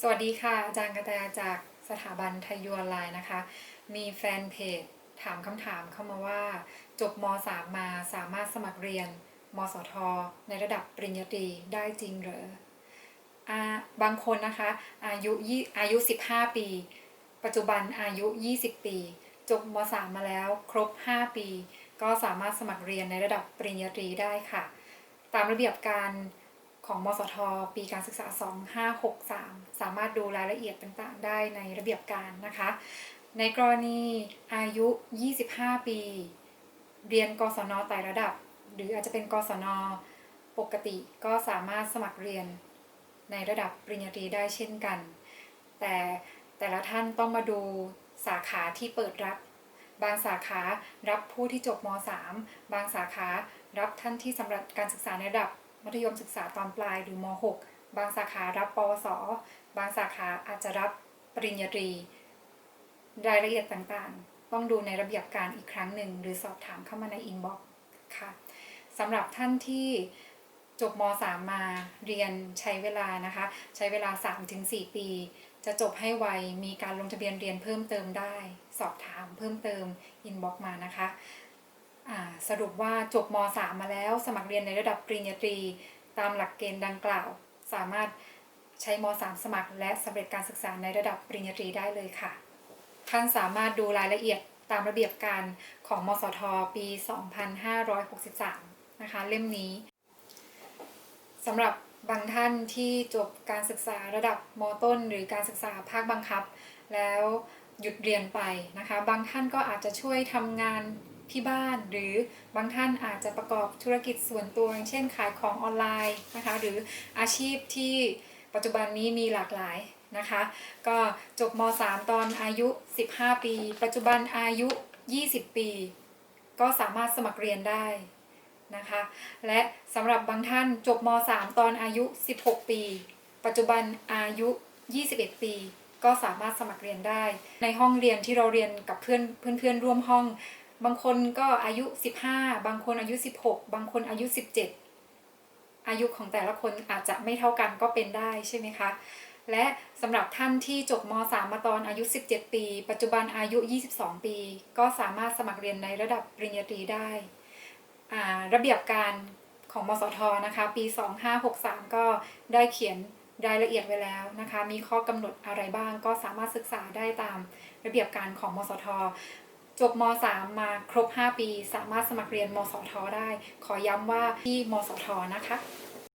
สวัสดีค่ะ อาจารย์กระแตจากสถาบันไทยยูออนไลน์นะคะ มีแฟนเพจถามคำถามเข้ามาว่า จบม .3 มาสามารถสมัครเรียน มสท ในระดับปริญญาตรีได้จริงหรออาบางคนนะคะ อายุยี่อายุ 15 ปี ปัจจุบันอายุ 20 ปี จบม .3 มาแล้วครบ 5 ปี ก็สามารถสมัครเรียนในระดับปริญญาตรีได้ค่ะ ตามระเบียบการ ของมสท ปีการศึกษา 2563 สามารถดูรายละเอียดต่างๆ ได้ในระเบียบการนะคะ ในกรณีอายุ 25 ปี เรียนกศนไต่ระดับ หรืออาจจะเป็นกศนปกติก็สามารถสมัครเรียนในระดับปริญญาตรีได้เช่นกัน แต่แต่ละท่านต้องมาดูสาขาที่เปิดรับบางสาขารับผู้ที่จบม .3 บางสาขารับท่านที่สำหรับการศึกษาในระดับ มัธยมศึกษาตอนปลายหรือม .6 บางสาขารับปวส บางสาขาอาจจะรับปริญญาตรี รายละเอียดต่างๆ ต้องดูในระเบียบการอีกครั้งหนึ่ง หรือสอบถามเข้ามาในอินบ็อกซ์ค่ะสำหรับท่านที่จบม .3 มาเรียนใช้เวลานะคะ ใช้เวลา 3-4 ปี จะจบให้ไวมีการลงทะเบียนเรียนเพิ่มเติมได้ สอบถามเพิ่มเติมอินบ็อกซ์มานะคะ สรุปว่าจบม .3 มาแล้ว สมัครเรียนในระดับปริญญาตรี ตามหลักเกณฑ์ดังกล่าว สามารถใช้ม .3 สมัคร และสำเร็จการศึกษาในระดับปริญญาตรีได้เลยค่ะ ท่านสามารถดูรายละเอียดตามระเบียบการของมสท ปี 2563 นะคะ เล่มนี้สำหรับบางท่านที่จบการศึกษาระดับมต้น หรือการศึกษาภาคบังคับ แล้วหยุดเรียนไปนะคะ บางท่านก็อาจจะช่วยทำงาน ที่บ้าน หรือบางท่านอาจจะประกอบธุรกิจส่วนตัวอย่างเช่นขายของออนไลน์นะคะหรืออาชีพที่ปัจจุบันนี้มีหลากหลายนะคะ ก็จบม .3 ตอนอายุ 15 ปี ปัจจุบันอายุ 20 ปี ก็สามารถสมัครเรียนได้นะคะและสำหรับบางท่านจบม .3 ตอนอายุ 16 ปี ปัจจุบันอายุ 21 ปี ก็สามารถสมัครเรียนได้ ในห้องเรียนที่เราเรียนกับเพื่อนเพื่อนเพื่อนร่วมห้อง บางคนก็อายุ 15 บางคนอายุ 16 บางคนอายุ 17 อายุของแต่ละคนอาจจะไม่เท่ากันก็เป็นได้ใช่ไหมคะ และสำหรับท่านที่จบม .3 มาตอนอายุ 17 ปี ปัจจุบันอายุ 22 ปี ก็สามารถสมัครเรียนในระดับปริญญาตรีได้ ระเบียบการของมสทนะคะ ปี 2563 ก็ได้เขียนรายละเอียดไว้แล้วนะคะ มีข้อกำหนดอะไรบ้างก็สามารถศึกษาได้ตามระเบียบการของมสท จบม .3 มาครบ 5 ปี สามารถสมัครเรียนมสทได้ ขอย้ำว่าที่มสทนะคะ